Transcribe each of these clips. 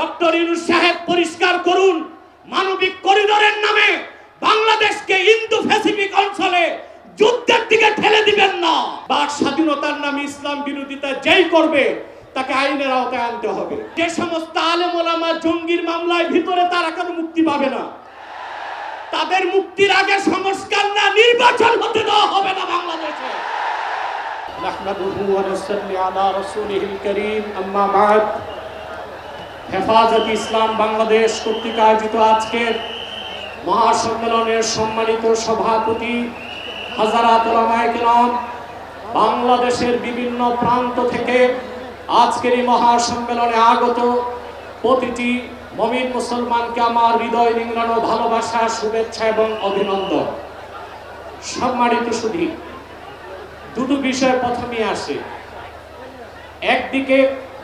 Doctor Yunus সাহেব পরিষ্কার করুন মানবিক করিডোরের নামে বাংলাদেশকে ইন্দো প্যাসিফিক অঞ্চলে যুদ্ধের দিকে ঠেলে দিবেন না বাক স্বাধীনতার নামে ইসলাম বিরোধিতা যেই করবে তাকে আইনের আওতায় আনতে হবে যে সমস্ত আলেম ওলামা জঙ্গির মামলায় ভিতরে তারা কেন মুক্তি পাবে না তাদের মুক্তির আগে সংস্কার না নির্বাচন হতে দেওয়া হবে না বাংলাদেশে نحمده ونصلي على رسوله الكريم أما بعد হেফাজত ইসলাম বাংলাদেশ কর্তৃক আয়োজিত আজকের মহাসম্মেলনের সম্মানিত সভাপতি বাংলাদেশের বিভিন্ন প্রান্ত থেকে আজকের এই মহাসম্মেলনে আগত প্রতিটি মমিন মুসলমানকে আমার হৃদয় নিংড়ানো ভালোবাসা, শুভেচ্ছা এবং অভিনন্দন। সম্মানিত সুধী, দুটো বিষয় প্রথমে আসে। একদিকে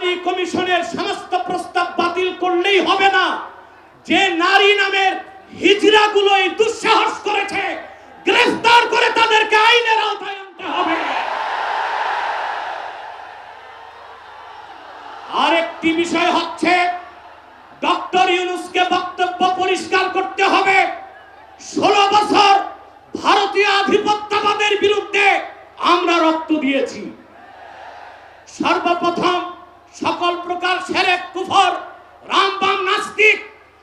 কমিশনের সমস্ত প্রস্তাব বাতিল করলেই হবে না। যে নারী নামের হিজড়াগুলো দুঃসাহস করেছে, গ্রেফতার করে তাদেরকে আইনের আওতায় আনতে হবে। আরেকটি বিষয় হচ্ছে, ডক্টর ইউনুসকে বক্তব্য পরিষ্কার করতে হবে। ষোলো বছর ভারতীয় আধিপত্যবাদের বিরুদ্ধে আমরা রক্ত দিয়েছি। সর্বপ্রথম সকল প্রকার সেরেক, কুফর, রামবাম নাস্তিক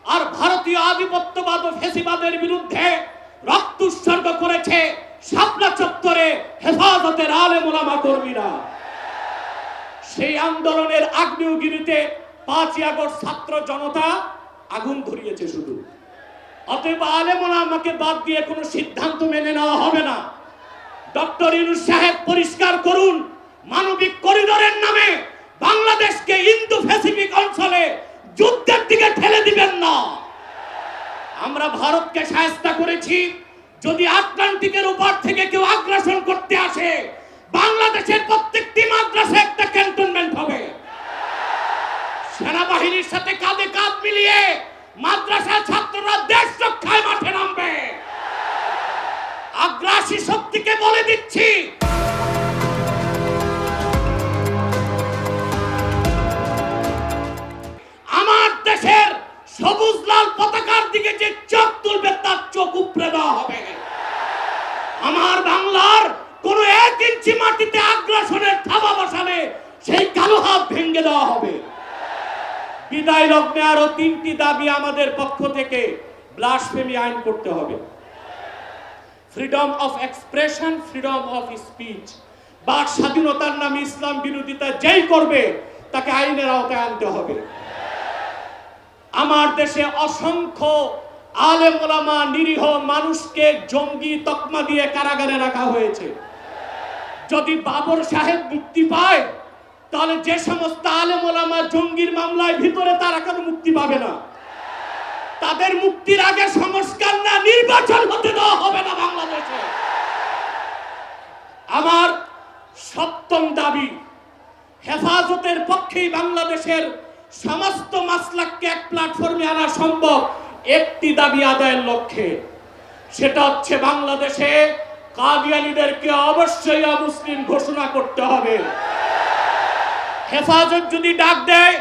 আর ভারতীয় আধিপত্যবাদ ও ফেসিবাদের বিরুদ্ধে রক্ত উৎসর্গ করেছে শাপলা চত্বরে হেফাজতের আলে মোলামা কর্মীরা। সেই আন্দোলনের আগ্নেয়গিরিতে পাঁচই আগস্ট ছাত্র জনতা আগুন ধরিয়েছে শুধু। অতএব আলেমনা আমাকে বাদ দিয়ে কোনো সিদ্ধান্ত মেনে নেওয়া হবে না। ডক্টর ইউনুস সাহেব পরিষ্কার করুন, মানবিক করিডোরের নামে বাংলাদেশকে ইন্দো অঞ্চলে যুদ্ধের দিকে ঠেলে দিবেন না। আমরা ভারতকে সাহায্য করেছি। যদি আটলান্টিকের উপর থেকে কেউ আগ্রাসন করতে আসে, বাংলাদেশের প্রত্যেকটি মাদ্রাসা একটা ক্যান্টনমেন্ট হবে। সেনাবাহিনীর সাথে কাঁধে কাঁধ মিলিয়ে মাদ্রাসা ছাত্ররা দেশ রক্ষায় মাঠে নামবে। আগ্রাসী শক্তিকে বলে দিচ্ছি লাল পতাকার দিকে যে চোখ তুলবে, তার চোখ উপড়ে দেওয়া হবে। আমার বাংলার কোন এক ইঞ্চি মাটিতে আগ্রাসনের থাবা বসালে সেই কালো হাত ভেঙে দেওয়া হবে। বিদায় লগ্নে আরও তিনটি দাবি আমাদের পক্ষ থেকে ব্লাসফেমি আইন করতে হবে। Freedom of expression freedom of speech বাক স্বাধীনতার নামে ইসলাম বিরোধিতা যেই করবে, তাকে আইনের আওতায় আনতে হবে। আমার দেশে অসংখ্য আলেম ওলামা নিরীহ মানুষকে জঙ্গি তকমা দিয়ে কারাগারে রাখা হয়েছে। যদি বাবর সাহেব মুক্তি পায়, তাহলে যে সমস্ত আলেম ওলামা জঙ্গির মামলায় ভিতরে তারা কেন মুক্তি পাবে না। তাদের মুক্তির আগে সংস্কার না, নির্বাচন হতে দেওয়া হবে না বাংলাদেশে। আমার সপ্তম দাবি, হেফাজতের পক্ষেই বাংলাদেশের সমস্ত মাসলাককে এক প্ল্যাটফর্মে আনা সম্ভব। একটি দাবি আদায়ের লক্ষ্যে। সেটা হচ্ছে বাংলাদেশে কাদিয়ানিদেরকে অবশ্যই অমুসলিম ঘোষণা করতে হবে। হেফাজত যদি ডাক দেয়,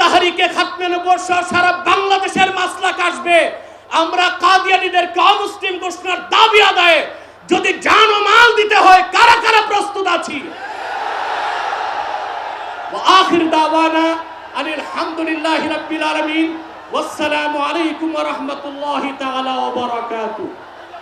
তাহারিকে খাতমের উপর সারা বাংলাদেশের মাসলাক আসবে। আমরা কাদিয়ানিদেরকে অমুসলিম ঘোষণার দাবি আদায়ে যদি জান মাল দিতে হয়, কারা কারা প্রস্তুত আছি? আখির দাবানা আলহামদুলিল্লাহ রাব্বিল আলামিন। ওয়াসসালামু আলাইকুম ওয়া রাহমাতুল্লাহি তাআলা ওয়া বারাকাতুহু।